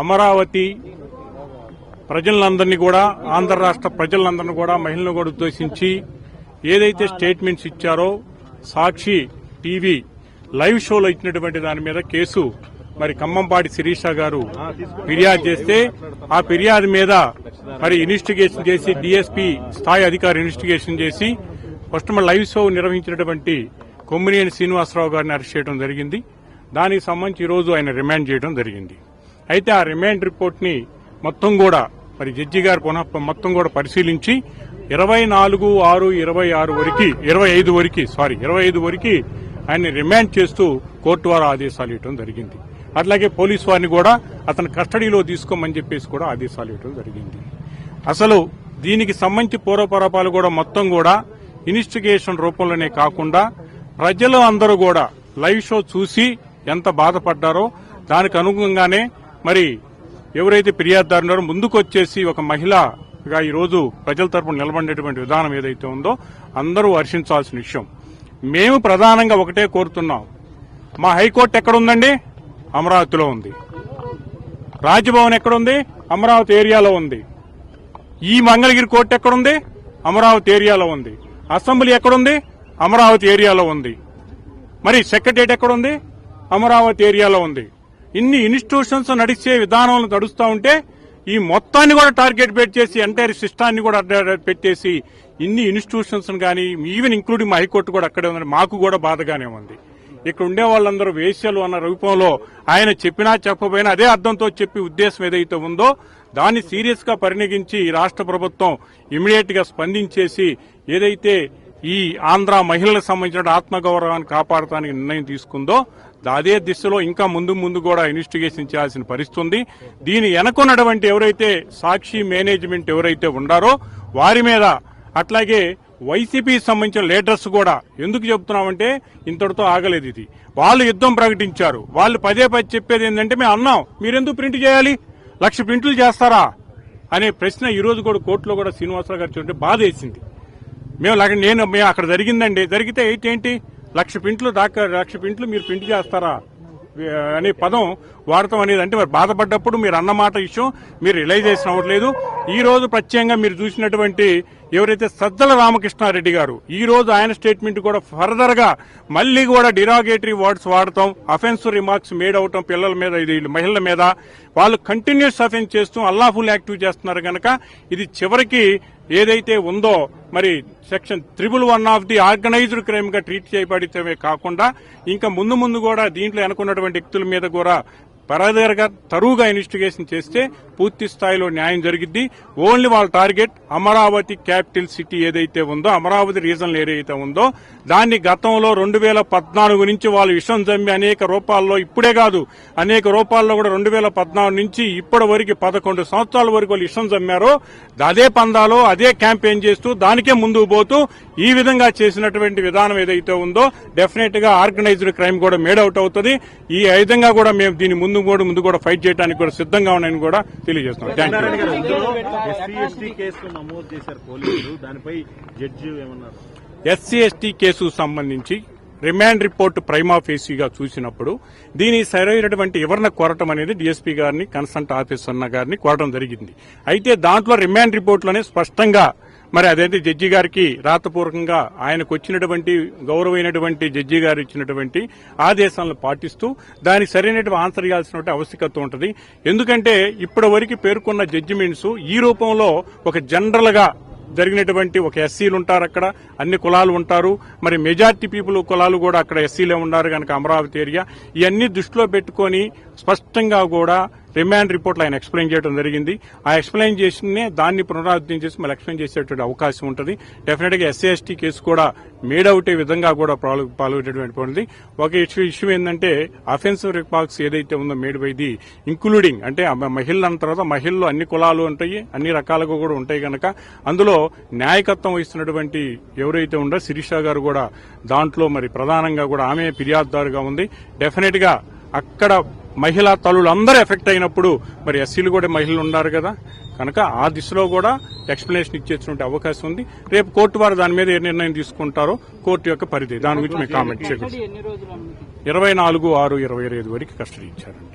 అమరావతి ప్రజలందరినీ కూడా ఆంధ్ర రాష్ట్ర ప్రజలందరినీ కూడా మహిళలను కూడా ఉద్దేశించి ఏదైతే స్టేట్మెంట్స్ ఇచ్చారో సాక్షి టీవీ లైవ్ షోలో ఇచ్చినటువంటి దాని మీద కేసు మరి ఖమ్మంపాటి శిరీష గారు ఫిర్యాదు చేస్తే ఆ ఫిర్యాదు మీద మరి ఇన్వెస్టిగేషన్ చేసి డీఎస్పీ స్థాయి అధికారి ఇన్వెస్టిగేషన్ చేసి ఫస్ట్ మన లైవ్ షో నిర్వహించినటువంటి కొమ్మినేని శ్రీనివాసరావు గారిని అరెస్ట్ చేయడం జరిగింది. దానికి సంబంధించి ఈరోజు రోజు ఆయన రిమాండ్ చేయడం జరిగింది. అయితే ఆ రిమాండ్ రిపోర్ట్ని మొత్తం కూడా మరి జడ్జి గారు పునః మొత్తం కూడా పరిశీలించి ఇరవై నాలుగు ఆరు ఇరవై ఆరు వరకు ఇరవై ఐదు వరకు సారీ ఇరవై ఐదు వరకు ఆయన్ని రిమాండ్ చేస్తూ కోర్టు వారు ఆదేశాలు ఇవ్వడం జరిగింది. అట్లాగే పోలీసు వారిని కూడా అతను కస్టడీలో తీసుకోమని చెప్పేసి కూడా ఆదేశాలు ఇవ్వడం జరిగింది. అసలు దీనికి సంబంధించి పూర్వపరపాలు కూడా మొత్తం కూడా ఇన్వెస్టిగేషన్ రూపంలోనే కాకుండా ప్రజలు అందరూ కూడా లైవ్ షో చూసి ఎంత బాధపడ్డారో దానికి అనుగుణంగానే మరి ఎవరైతే ఫిర్యాదుదారున్నారో ముందుకొచ్చేసి ముందుకు వచ్చేసి ఒక మహిళగా ఈరోజు ప్రజల తరపున నిలబడేటువంటి విధానం ఏదైతే ఉందో అందరూ హర్షించాల్సిన విషయం. మేము ప్రధానంగా ఒకటే కోరుతున్నాం. మా హైకోర్టు ఎక్కడుందండి? అమరావతిలో ఉంది. రాజ్భవన్ ఎక్కడుంది? అమరావతి ఏరియాలో ఉంది. ఈ మంగళగిరి కోర్టు ఎక్కడుంది? అమరావతి ఏరియాలో ఉంది. అసెంబ్లీ ఎక్కడుంది? అమరావతి ఏరియాలో ఉంది. మరి సెక్రటరియట్ ఎక్కడుంది? అమరావతి ఏరియాలో ఉంది. ఇన్ని ఇన్స్టిట్యూషన్స్ నడిచే విధానాలను నడుస్తూ ఉంటే ఈ మొత్తాన్ని కూడా టార్గెట్ పెట్టేసి ఎంటైర్ సిస్టాన్ని కూడా అడ్డ- పెట్టేసి ఇన్ని ఇన్స్టిట్యూషన్స్ కానీ ఈవెన్ ఇంక్లూడింగ్ మా హైకోర్టు కూడా అక్కడే ఉంది మాకు కూడా బాధగానే ఉంది. ఇక్కడ ఉండే వాళ్ళందరూ వేశ్యలు అన్న రూపంలో ఆయన చెప్పినా చెప్పబోయినా అదే అర్థంతో చెప్పి ఉద్దేశం ఏదైతే ఉందో దాన్ని సీరియస్గా పరిగణించి ఈ రాష్ట్ర ప్రభుత్వం ఇమీడియట్గా స్పందించేసి ఏదైతే ఈ ఆంధ్ర మహిళలకు సంబంధించిన ఆత్మగౌరవాన్ని కాపాడటానికి నిర్ణయం తీసుకుందో అదే దిశలో ఇంకా ముందు ముందు కూడా ఇన్వెస్టిగేషన్ చేయాల్సిన పరిస్థితి ఉంది. దీని వెనకున్నటువంటి ఎవరైతే సాక్షి మేనేజ్మెంట్ ఎవరైతే ఉండారో వారి మీద అట్లాగే వైసీపీ సంబంధించిన లీడర్స్ కూడా ఎందుకు చెబుతున్నామంటే ఇంతటితో ఆగలేదు ఇది. వాళ్ళు యుద్ధం ప్రకటించారు. వాళ్ళు పదే పదే చెప్పేది ఏంటంటే మేము అన్నాం మీరెందుకు ప్రింట్ చేయాలి? లక్ష ప్రింట్లు చేస్తారా? అనే ప్రశ్న ఈరోజు కూడా కోర్టులో కూడా శ్రీనివాసరావు గారు చూడండి బాధ వేసింది మేము నేను మేము అక్కడ జరిగిందండి. జరిగితే ఏంటి? ఏంటి లక్ష పింట్లు దాకా లక్ష పింట్లు మీరు ప్రింట్ చేస్తారా? అనే పదం వాడటం అనేది అంటే మరి బాధపడ్డప్పుడు మీరు అన్నమాట విషయం మీరు రిలైజేషన్ అవ్వట్లేదు ఈ రోజు ప్రత్యేకంగా మీరు చూసినటువంటి ఎవరైతే సజ్జల రామకృష్ణారెడ్డి గారు ఈ రోజు ఆయన స్టేట్మెంట్ కూడా ఫర్దర్గా మళ్ళీ కూడా డిరాగేటరీ వర్డ్స్ వాడటం అఫెన్సివ్ రిమార్క్స్ మేడ్ అవటం పిల్లల మీద ఇది మహిళల మీద వాళ్ళు కంటిన్యూస్ అఫెన్స్ చేస్తూ అల్లాఫుల్ యాక్టివ్ చేస్తున్నారు కనుక ఇది చివరికి ఏదైతే ఉందో మరి section triple one of the organised క్రైమ్గా treat చేయబడితే కాకుండా ఇంకా ముందు ముందు కూడా దీంట్లో అనుకున్నటువంటి వ్యక్తుల మీద కూడా పరదరగా తరువుగా ఇన్వెస్టిగేషన్ చేస్తే పూర్తి స్థాయిలో న్యాయం జరిగిద్ది. ఓన్లీ వాళ్ళ టార్గెట్ అమరావతి క్యాపిటల్ సిటీ ఏదైతే ఉందో అమరావతి రీజన్ ఏదైతే ఉందో దాన్ని గతంలో రెండు వేల పద్నాలుగు నుంచి వాళ్ళు విషం జమ్మి అనేక రూపాల్లో ఇప్పుడే కాదు అనేక రూపాల్లో కూడా రెండు వేల పద్నాలుగు నుంచి ఇప్పటి వరకు పదకొండు సంవత్సరాల వరకు వాళ్ళు విషం జమ్మారో అదే పందాలో అదే క్యాంపెయిన్ చేస్తూ దానికే ముందుకు పోతూ ఈ విధంగా చేసినటువంటి విధానం ఏదైతే ఉందో డెఫినెట్గా ఆర్గనైజ్డ్ క్రైమ్ కూడా మేడ్ అవుట్ అవుతుంది. ఈ విధంగా కూడా మేము దీని ముందు కూడా ముందు కూడా ఫైట్ చేయడానికి కూడా సిద్ధంగా ఉన్నాయని కూడా తెలియజేస్తున్నాం. ఎస్సీ ఎస్టీ కేసులు నమోదు చేశారు పోలీసులు. దానిపై జడ్జి ఏమన్నారు? ఎస్సీ ఎస్టీ కేసు సంబంధించి రిమాండ్ రిపోర్ట్ ప్రైమా ఫేసీగా చూసినప్పుడు దీని సరైనటువంటి వివరణ కోరటం అనేది డీఎస్పీ గారిని కన్సల్ట్ ఆఫీసర్ గారిని కోరడం జరిగింది. అయితే దాంట్లో రిమాండ్ రిపోర్ట్లోనే స్పష్టంగా మరి అదైతే జడ్జి గారికి రాతపూర్వకంగా ఆయనకు వచ్చినటువంటి గౌరవమైనటువంటి జడ్జి గారు ఇచ్చినటువంటి ఆదేశాలను పాటిస్తూ దానికి సరైనటువంటి ఆన్సర్ ఇవ్వాల్సిన ఆవశ్యకత ఉంటుంది. ఎందుకంటే ఇప్పటి వరకు పేర్కొన్న జడ్జిమెంట్స్ ఈ రూపంలో ఒక జనరల్గా జరిగినటువంటి ఒక ఎస్సీలు ఉంటారు అక్కడ అన్ని కులాలు ఉంటారు. మరి మెజార్టీ పీపుల్ కులాలు కూడా అక్కడ ఎస్సీలే ఉన్నారు కనుక అమరావతి ఏరియా. ఇవన్నీ దృష్టిలో పెట్టుకొని స్పష్టంగా కూడా రిమాండ్ రిపోర్ట్లు ఆయన ఎక్స్ప్లెయిన్ చేయడం జరిగింది. ఆ ఎక్స్ప్లెయిన్ చేసిన దాన్ని పునరావృతం చేసి మళ్ళీ ఎక్స్ప్లెయిన్ చేసేటువంటి అవకాశం ఉంటుంది. డెఫినెట్గా ఎస్సీ ఎస్టీ కేసు కూడా మేడ్ అవుట్ విధంగా కూడా పాల్గొనేటువంటి ఒక ఇష్యూ ఇష్యూ ఏంటంటే అఫెన్సివ్ రిమార్క్స్ ఏదైతే ఉందో మేడ్ బై ది ఇంక్లూడింగ్ అంటే ఆ మహిళలు అన్న తర్వాత మహిళలు అన్ని కులాలు ఉంటాయి అన్ని రకాలుగా కూడా ఉంటాయి కనుక అందులో న్యాయకత్వం వహిస్తున్నటువంటి ఎవరైతే ఉండో శిరీష గారు కూడా దాంట్లో మరి ప్రధానంగా కూడా ఆమె ఫిర్యాదుదారుగా ఉంది. డెఫినెట్గా అక్కడ మహిళా తల్లులు అందరూ ఎఫెక్ట్ అయినప్పుడు మరి ఎస్సీలు కూడా మహిళలు ఉన్నారు కదా. కనుక ఆ దిశలో కూడా ఎక్స్ప్లెనేషన్ ఇచ్చేటువంటి అవకాశం ఉంది. రేపు కోర్టు వారు దాని మీద ఏ నిర్ణయం తీసుకుంటారో కోర్టు యొక్క పరిధి. దాని గురించి మేము కామెంట్ చేయకూడదు ఇరవై నాలుగు ఆరు ఇరవై ఐదు వరకు కస్టడీ ఇచ్చారండి.